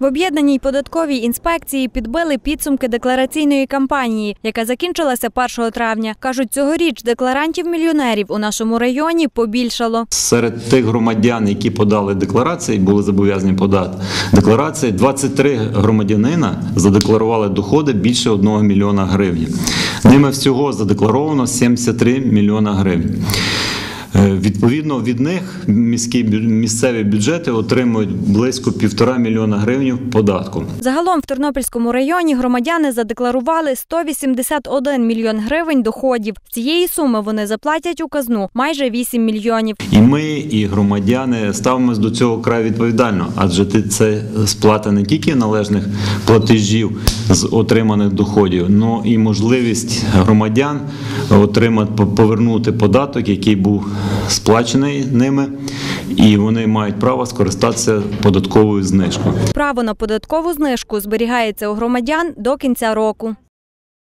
В об'єднаній податковій інспекції підбили підсумки деклараційної кампанії, яка закінчилася 1 травня. Кажуть, цьогоріч декларантів-мільйонерів у нашому районі побільшало. Серед тих громадян, які подали декларації, були зобов'язані подати декларації, 23 громадянина задекларували доходи більше 1 мільйона гривень. Ними всього задекларовано 73 мільйона гривень. Е, Відповідно, від них міські місцеві бюджети отримують близько півтора мільйона гривень податку. Загалом в Тернопільському районі громадяни задекларували 181 мільйон гривень доходів. З цієї суми вони заплатять у казну майже 8 мільйонів. І ми, і громадяни ставимось до цього край відповідально, адже це сплата не тільки належних платежів з отриманих доходів, але і можливість громадян отримати повернути податок, який був сплачений ними, і вони мають право скористатися податковою знижкою. Право на податкову знижку зберігається у громадян до кінця року.